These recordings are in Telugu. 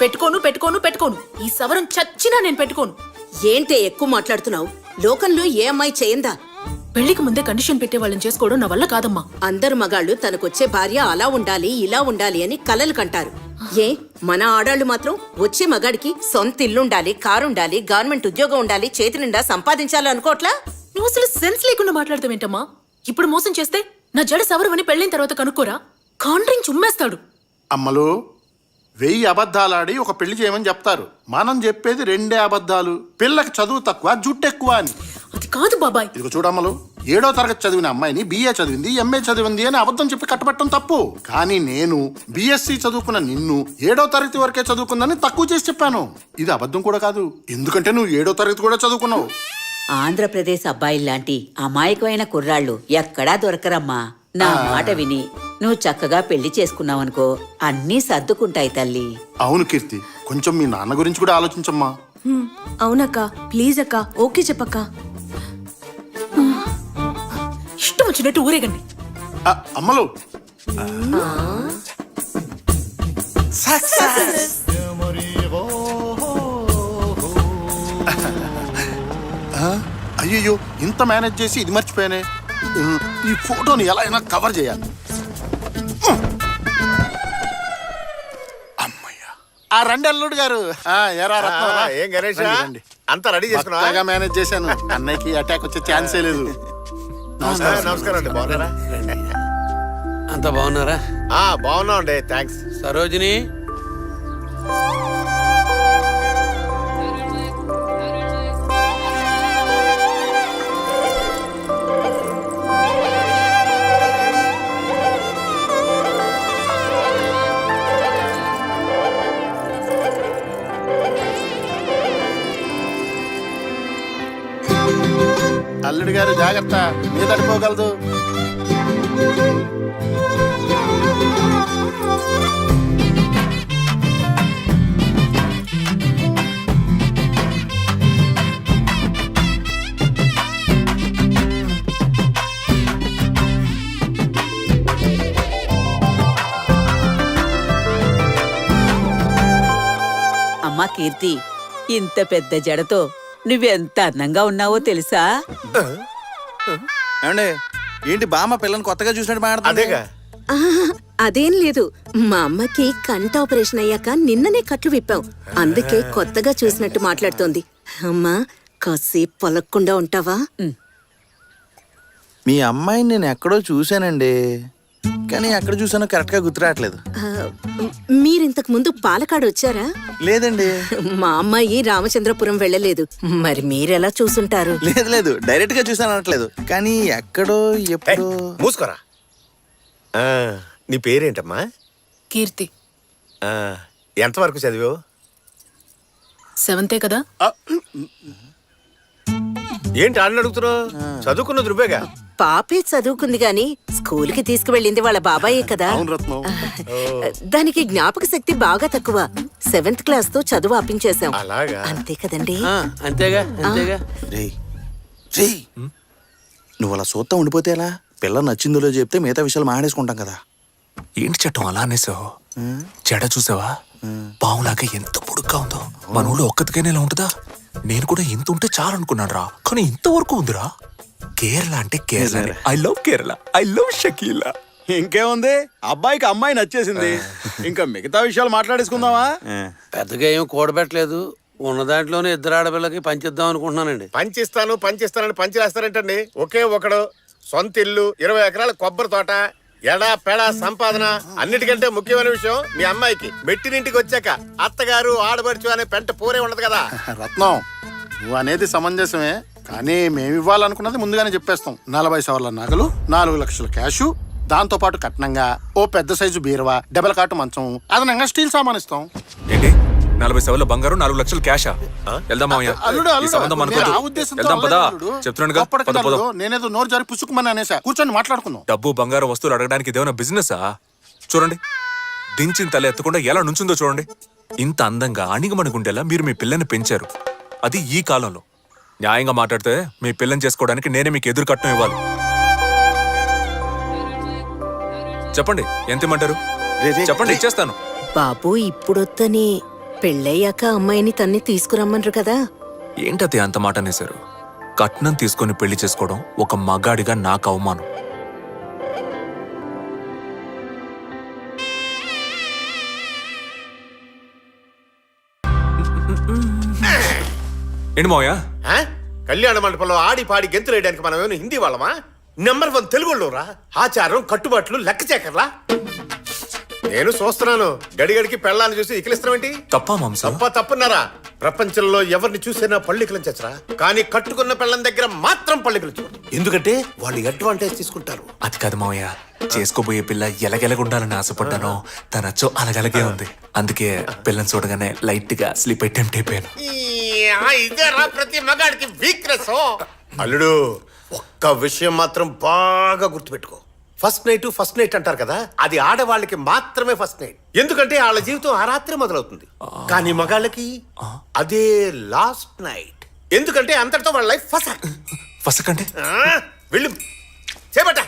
పెట్టుకోను పెట్టుకోను పెట్టుకోను. ఈ సవరం చచ్చినా నేను పెట్టుకోను. ఏంటే ఎక్కువ మాట్లాడుతున్నావు? లోకంలో ఏ అమ్మాయి చేయందా పెళ్ళికి ముందే కండిషన్ పెట్టే వాళ్ళని చేసుకోవడం నా వల్ల కాదమ్మా. అందరు మగాళ్ళు తనకొచ్చే భార్య అలా ఉండాలి ఇలా ఉండాలి అని కలలు కంటారు. ఏ? మన ఆడాళ్ళు మాత్రం వచ్చే మగాడికి సొంత ఇల్లుండాలి కారుండాలి గవర్నమెంట్ ఉద్యోగం ఉండాలి చేతి నిండా సంపాదించాలి అనుకోట్లా నువ్వు అసలు సెన్స్ లేకుండా మాట్లాడతావేంటమ్మా ఇప్పుడు మోసం చేస్తే నా జడ సవరం అని పెళ్ళైన తర్వాత కనుక్కోరా? కాండ్రింగ్ చుమ్మేస్తాడు. అమ్మలు వెయ్యి అబద్ధాలాడి ఒక పెళ్ళి చేయమని చెప్తారు. మనం చెప్పేది రెండే అబద్ధాలు. పిల్లకి చదువు తక్కువ జుట్టు ఎక్కువ అని. అది కాదు బాబాయ్. ఇదిగో చూడమ్మలు ఏడో తరగతి చదివిన అమ్మాయిని బిఏ చదివింది ఎంఏ చదివింది అని అబద్ధం చెప్పి కట్టబెట్టడం తప్పు. కానీ నేను బిఎస్సి చదువుకున్న నిన్ను ఏడో తరగతి వరకే చదువుకుందని తక్కువ చేసి చెప్పాను. ఇది అబద్ధం కూడా కాదు. ఎందుకంటే నువ్వు ఏడో తరగతి కూడా చదువుకున్నావు. ఆంధ్రప్రదేశ్ అబ్బాయిల్లాంటి అమాయకమైన కుర్రాళ్ళు ఎక్కడా దొరకరమ్మా. నా మాట విని నువ్వు చక్కగా పెళ్ళి చేసుకున్నావనుకో అన్నీ సర్దుకుంటాయి తల్లి. అవును కీర్తి కొంచెం మీ నాన్న గురించి కూడా ఆలోచించమ్మా. హ్మ్, అవునక్క ప్లీజ్ అక్క ఓకే చెప్పక్క. ఇష్టం వచ్చినట్టు ఊరేగండి. అమ్మలు. అయ్యో ఇంత మేనేజ్ చేసి ఇది మర్చిపోయానే? ఈ ఫోటోని ఎలా అయినా కవర్ చేయాలి. అమ్మయ్యా. ఆ రండి అల్లుడు గారు. ఆ, ఎరా రత్నం, రా. ఏం గణేష్. అంతా రెడీ చేసుకున్నా మేనేజ్ చేశాను. అన్నయ్యకి అటాక్ వచ్చే ఛాన్సే లేదు. నమస్కారం అండి. బాగున్నారా? అంత బాగున్నారా? ఆ, బాగున్నాం అండి. థ్యాంక్స్ సరోజిని? మీద తడిపోగలదు. అమ్మా కీర్తి ఇంత పెద్ద జడతో నువ్వెంత అందంగా ఉన్నావో తెలుసా? ఏమండి? ఏంటి బామ్మ పిల్లని కొత్తగా చూసినట్టు మాట్లాడుతుంది? అదేగా. ఆహా, అదేం లేదు. మా అమ్మకి కంట ఆపరేషన్ అయ్యాక నిన్ననే కట్లు విప్పాం. అందుకే కొత్తగా చూసినట్టు మాట్లాడుతోంది. అమ్మా కాసేపు పొలక్కుండా ఉంటావా? మీ అమ్మాయిని నేను ఎక్కడో చూశానండి. కానీ ఎక్కడ చూసానో కరెక్ట్గా గుర్తురావట్లేదు ఆ, మీరింతకు ముందు పాలకాడు వచ్చారా? లేదండి. మా అమ్మాయి రామచంద్రపురం వెళ్ళలేదు. మరి మీరెలా చూసుంటారు? లేదు లేదు. డైరెక్ట్గా చూసాను అనట్లేదు. కానీ ఎక్కడో ఎప్పుడో మూసుకోరా. ఆ, నీ పేరేంటమ్మా? కీర్తి. ఆ, ఎంతవరకు చదివావు? సెవెంతే కదా? ఏంటి ఆడిని అడుగుతున్నావు? చదువుకున్నది నువ్వేగా? పాపే చదువుకుంది గాని స్కూల్కి తీసుకువెళ్ళింది వాళ్ళ బాబాయే కదా. దానికి జ్ఞాపక శక్తి బాగా తక్కువ. సెవెంత్ క్లాస్తో చదువు ఆపించేశాం. అలాగా? అంతే కదండి. ఆ, అంతేగా అంతేగా. రేయ్ రేయ్. నువ్వు అలా చూస్తా ఉండిపోతే ఎలా? పిల్ల నచ్చిందో చెప్తే మిగతా విషయాలు మాట్లాడేసుకుంటాం కదా. ఏంటి చట్టం అలా అనేసావు? జడ చూసావా? పావులాగా ఎంత పొడుగ్గా ఉందో. మన ఊళ్ళో ఒక్కతికైనా ఇలా ఉంటుందా? నేను కూడా ఇంత ఉంటే చాలు అనుకున్నాను రా కానీ ఇంతవరకు ఉందిరా. కేరళ అంటే Kerala. I love Kerala I love Shakeela ఇంకేముంది? అబ్బాయికి అమ్మాయి నచ్చేసింది. ఇంకా మిగతా విషయాలు మాట్లాడేసుకుందామా? పెద్దగా ఏం కూడబెట్టలేదు. ఉన్న దాంట్లోనే ఇద్దరు ఆడపిల్లకి పంచిద్దాం అనుకుంటున్నానండి. పంచిస్తాను పంచిస్తానని పంచి ఒకే ఒకడు సొంత ఇల్లు ఇరవై ఎకరాల కొబ్బరి తోట ఎడా పెడా సంపాదన అన్నిటికంటే ముఖ్యమైన విషయం మీ అమ్మాయికి. మెట్టినింటికి వచ్చాక అత్తగారు ఆడబడుచు అనే పెంట పూరే ఉండదు కదా. రత్నం నువ్వు అనేది సమంజసమే. కానీ మేము ఇవ్వాలనుకున్నది ముందుగానే చెప్పేస్తాం. నలభై సవర్ల నగలు నాలుగు లక్షల క్యాషు దాంతో పాటు కట్నంగా ఓ పెద్ద సైజు బీరువా డబల్ కాటు మంచం అదనంగా స్టీల్ సామాన్ ఇస్తాం. ఏంటి? నలభై సవర్ల బంగారం నాలుగు లక్షలు క్యాషా? వెళ్దాం మామయ్య అల్లుడు ఈ అల్లుడు సంబంధం నేను అనుకోదు ఆ ఉద్దేశంతో వెళ్దాం పదా. చెప్తున్నానుగా పద నేనేదో నోరు జారి పుచ్చుకుమని అనేసా. కూర్చొని మాట్లాడుకుందాం. డబ్బు బంగారం వస్తువులు అడగడానికి ఇదేమైనా బిజినెసా? చూడండి. దించిన తల ఎత్తకుండా ఎలా నుంచుందో చూడండి. ఇంత అందంగా అణిగమణిగుండేలా మీరు మీ పిల్లని పెంచారు. అది ఈ కాలంలో. న్యాయంగా మాట్లాడితే మీ పిల్లని చేసుకోవడానికి నేనే మీకు ఎదురు కట్నం ఇవ్వాలి. చెప్పండి ఎంత ఇమ్మంటారు? చెప్పండి. ఇచ్చేస్తాను. బాబు ఇప్పుడొత్తని పెళ్ళయ్యాక అమ్మాయిని తన్ని తీసుకురమ్మన్రు కదా. ఏంటది అంత మాట అనేశారు? కట్నం తీసుకొని పెళ్ళి చేసుకోవడం ఒక మగాడిగా నాకు అవమానం. ఏంటి మావయ్య? కళ్యాణ మండపంలో ఆడి పాడి గెంతులు వేయడానికి మనం ఏమైనా హిందీ వాళ్ళమా? నెంబర్ వన్ తెలుగు రా ఆచారం కట్టుబాట్లు లెక్క చేకర్లా? నేను చూస్తున్నాను. గడిగడికి పెళ్ళాన్ని చూసి ఇకిలిస్తాం ఏంటి తప్పా మాంసం? తప్ప తప్పున్నారా? ప్రపంచంలో ఎవరిని చూసినా పళ్ళికలం చచ్చరా కానీ కట్టుకున్న పెళ్ళం దగ్గర మాత్రం పళ్ళికలు చూడు ఎందుకంటే వాళ్ళు అడ్వాంటేజ్ తీసుకుంటారు. అది కాదు మావయ్య. చేసుకోబోయే పిల్ల ఎలగెలగుండాలని ఆశపడ్డాను తన అచ్చో అలగలగే ఉంది. అందుకే పిల్లని చూడగానే లైట్గా స్లీప్ అయిపోయాను. ఇదేరా ప్రతి మగాడికి వీక్నెస్ అల్లుడు ఒక్క విషయం మాత్రం బాగా గుర్తుపెట్టుకో. ఫస్ట్ నైట్ ఫస్ట్ నైట్ అంటారు కదా అది ఆడవాళ్ళకి మాత్రమే ఫస్ట్ నైట్ ఎందుకంటే వాళ్ళ జీవితం ఆ రాత్రి మొదలవుతుంది. కానీ మగాళ్ళకి అదే లాస్ట్ నైట్ ఎందుకంటే అంతటితో వాళ్ళ లైఫ్ ఫస్ట్ ఫస్ట్ అంటే వెళ్ళు. చేపట్ట.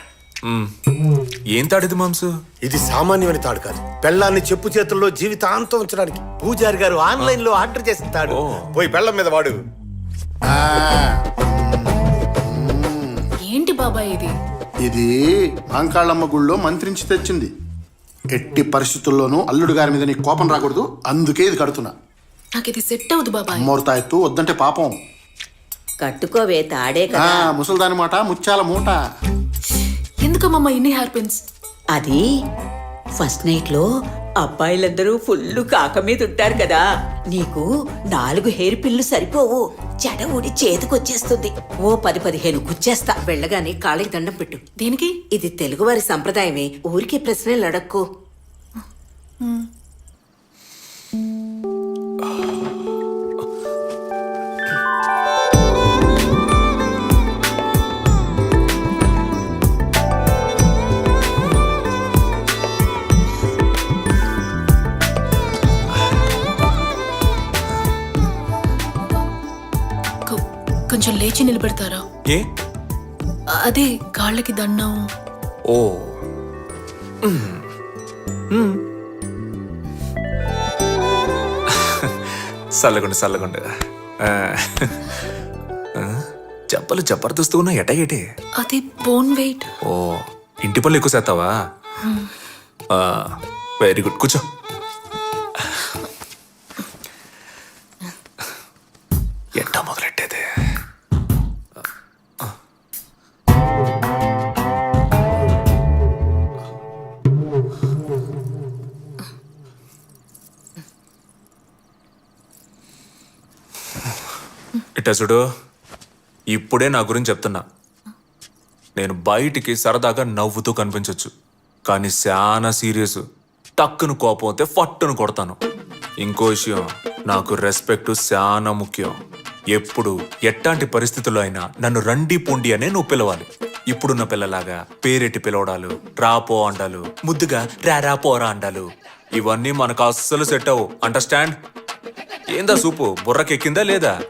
ఏం తాడిది మాంసు? ఇది సామాన్యమైన తాడు కాదు. పెళ్ళాన్ని చెప్పు చేతుల్లో జీవితాంతం ఉంచడానికి పూజారి గారు ఆన్లైన్లో ఆర్డర్ చేసిన తాడు. పోయి బెల్లం మీద వాడు. ఆ, ఏంటి బాబాయ్ ఇది? ఇది మాంకాళ్ళమ్మ గుళ్ళో మంత్రించి తెచ్చింది. ఎట్టి పరిస్థితుల్లోనూ అల్లుడు గారి మీద నీకు కోపం రాకూడదు. అందుకే ఇది కడుతున్నా. నాకు ఇది సెట్ అవ్వదు బాబాయ్. అమ్మోరు తాయెత్తు వద్దంటే పాపం. కట్టుకోవే తాడే ఆ, కదా ముసల్దాని మాట ముత్యాల మూట. ఎందుకమ్మమ్మ ఇన్ని హెయిర్ పిన్స్ అది ఫస్ట్ నైట్లో అబ్బాయిలందరూ ఫుల్ కాక మీద ఉంటారు కదా. నీకు నాలుగు హెయిర్ పిల్లు సరిపోవు. జడ ఊడి చేతికొచ్చేస్తుంది. ఓ పది పదిహేను గుచ్చేస్తా. వెళ్ళగానే కాళ్ళకి దండం పెట్టు. దేనికి? ఇది తెలుగువారి సంప్రదాయమే. ఊరికే ప్రశ్నలు అడక్కు. కొంచెం లేచి నిలబెడతారా? ఏ? అదే కాళ్ళకి దండం. ఓ. చల్లగుండు చల్లగుండు ఆ. ఆ, చెప్పలు జబర్దస్తు ఉన్నా ఎట ఎటే అది బోన్ వెయిట్. ఓ ఇంటి పనులు ఎక్కువ చేస్తావా? Very good. కూర్చో. ఎట్టా ఇట్టా చూడు. ఇప్పుడే నా గురించి చెప్తున్నా. నేను బయటికి సరదాగా నవ్వుతూ కనిపించవచ్చు కానీ చాలా సీరియస్. టక్కును కోపం అయితే ఫట్టును కొడతాను. ఇంకో విషయం నాకు రెస్పెక్ట్ చాలా ముఖ్యం. ఎప్పుడు ఎట్లాంటి పరిస్థితుల్లో అయినా నన్ను రండి పొండి అనే నువ్వు పిలవాలి. ఇప్పుడున్న పిల్లలాగా పేరెట్టి పిలవడాలు రాపో అండాలు ముద్దుగా రారా పోరా అండాలు. ఇవన్నీ మనకు అస్సలు సెట్ అవ్వు. అండర్స్టాండ్ ఏందా సూపు? బుర్రకెక్కిందా లేదా?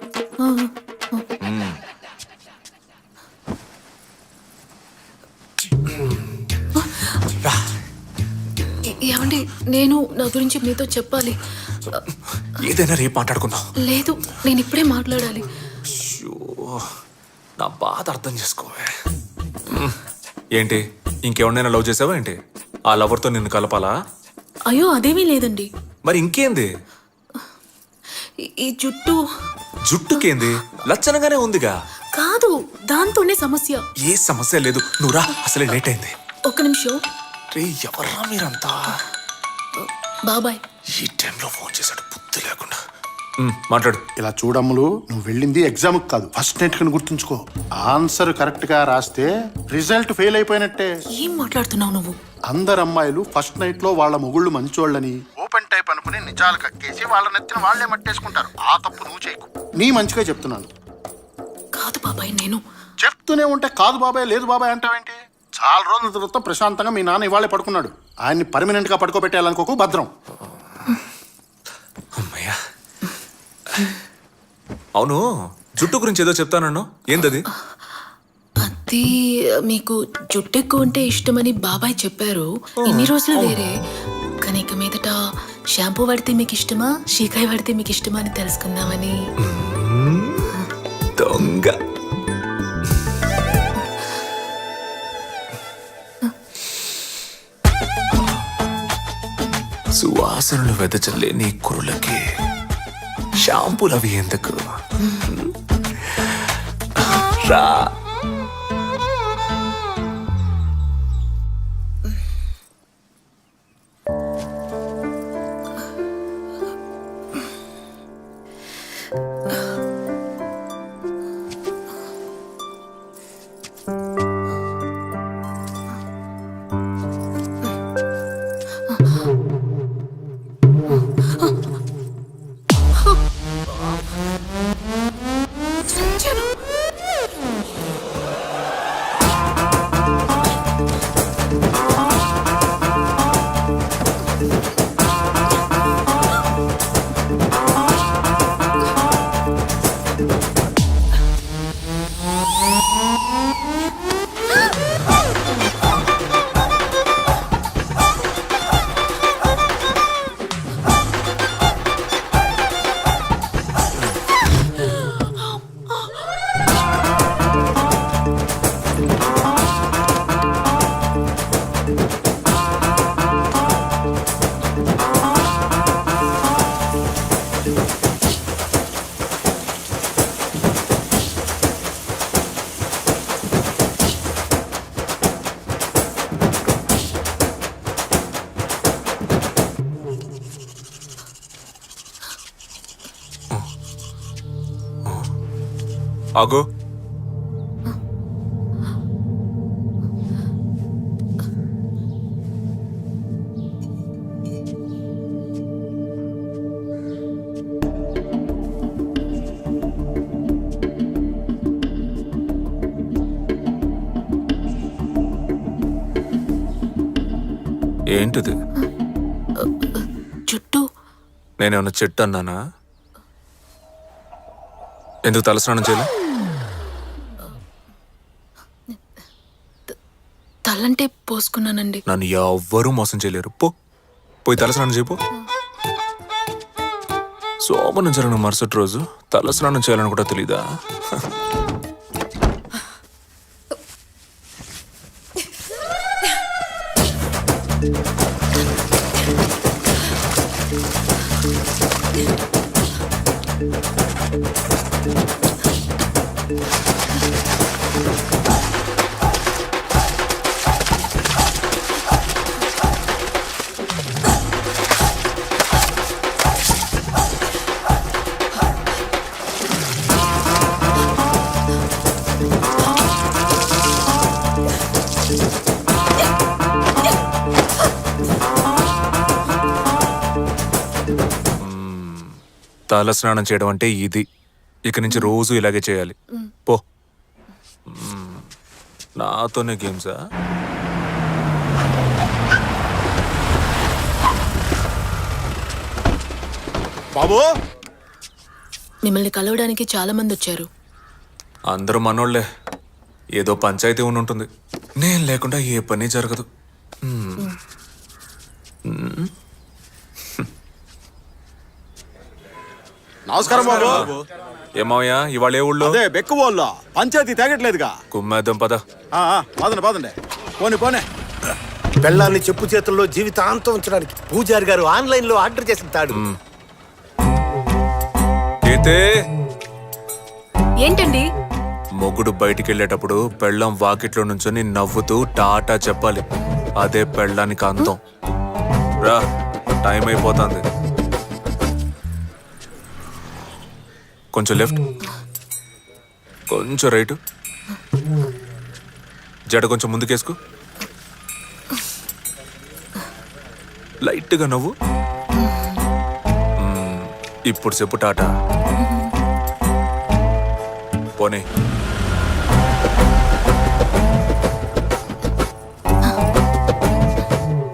ఏమండి నేను నా గురించి మీతో చెప్పాలి. ఏదైనా రేపు మాట్లాడుకుందాం. లేదు నేను ఇప్పుడే మాట్లాడాలి. అయ్యో, నా బాధ అర్థం చేసుకోవే. ఏంటి ఇంకెవరినైనా లవ్ చేసావా ఏంటి? ఆ లవర్తో నిన్ను కలపాలా? అయ్యో అదేమీ లేదండి. మరి ఇంకేంది? ఈ- ఈ జుట్టు జుట్టుకేంది? లచ్చనగానే ఉందిగా. కాదు దాంతోనే సమస్య. ఏ సమస్య లేదు. నువ్వురా అసలే లేట్ అయింది. ఒక్క నిమిషం. రే ఎవర్రా మీరంతా? బాబాయ్. ఈ టైంలో ఫోన్ చేశాడు బుద్ధి లేకుండా. మాట్లాడు. ఇలా చూడమ్ములు నువ్వు వెళ్ళింది ఎగ్జామ్ కాదు. ఫస్ట్ నైట్ కని గుర్తుంచుకో. ఆన్సర్ కరెక్ట్గా రాస్తే రిజల్ట్ ఫెయిల్ అయిపోయినట్టే. ఏం మాట్లాడుతున్నావు నువ్వు? అందరు అమ్మాయిలు ఫస్ట్ నైట్లో వాళ్ళ మొగుళ్ళు మంచోళ్ళని ఓపెన్ టైప్ అనుకుని నిజాలు కక్కేసి వాళ్ళ నెత్తిన వాళ్ళే మట్టేసుకుంటారు. ఆ తప్పు నువ్వు చేయకు. నీ మంచిగా చెప్తున్నాను. కాదు బాబాయ్ నేను చెప్తూనే ఉంటే కాదు బాబాయ్ లేదు బాబాయ్ అంటావేంటి? చాలా రోజుల తర్వాత ప్రశాంతంగా మీ నాన్న ఇవాళే పడుకున్నాడు. ఆయన్ని పర్మనెంట్గా పడుకోబెట్టాలనుకోకు భద్రం. అమ్మయ్యా. అవును జుట్టు గురించి ఏదో చెప్తానన్ను ఏందది? అది మీకు జుట్టు ఎక్కువ ఉంటే ఇష్టమని బాబాయ్ చెప్పారు. ఇన్ని రోజులు వేరే. కానీ ఇక మీదట షాంపూ పడితే మీకు ఇష్టమా? షీకాయ పడితే మీకు ఇష్టమా అని తెలుసుకుందామని. దొంగ. సువాసనలు వెదజల్లే నీ కురులకి. షాంపూలు అవి ఎందుకు? రా. 啊 ఆగో. ఏంటిది? జుట్టు నేనేమన్నా చెట్టు అన్నానా? ఎందుకు తలస్నానం చేయలే? తలంటే పోసుకున్నానండి. నన్ను ఎవ్వరూ మోసం చేయలేరు. పో. పోయి తలస్నానం చేయపో సోమనం జరిగిన మరుసటి రోజు తలస్నానం చేయాలని కూడా తెలీదా? తల స్నానం చేయడం అంటే ఇది. ఇక నుంచి రోజు ఇలాగే చేయాలి. పో. నాతోనే గేమ్సా బాబు! మిమ్మల్ని కలవడానికి చాలా మంది వచ్చారు. అందరూ మనోళ్ళే ఏదో పంచాయతీ ఉండి ఉంటుంది. నేను లేకుండా ఏ పని జరగదు మ్మ్. మ్మ్. నమస్కారం బాబు. ఏమయ్యా ఇవాళ ఏ ఊళ్ళో? అదే బెక్కు వాళ్ళు పంచాయతీ తేగట్లేదుగా. కుమ్మేద్దాం పద. ఆ, ఆ, పదండి పదండి పోనీ పోనీ. పెళ్ళాన్ని చెప్పు చేతుల్లో జీవితాంతం ఉంచడానికి పూజారి గారు ఆన్లైన్లో ఆర్డర్ చేసిన తాడు. అయితే ఏంటండి? మొగుడు బయటికి వెళ్ళేటప్పుడు పెళ్ళం వాకిట్లో నుంచొని నవ్వుతూ టాటా చెప్పాలి. అదే పెళ్ళానికి అంతం రా టైం అయిపోతుంది. కొంచెం లెఫ్ట్. కొంచెం రైట్. జడ కొంచెం ముందుకేసుకో. లైట్గా నవ్వు. ఇప్పుడు చెప్పు టాటా. పోనీ.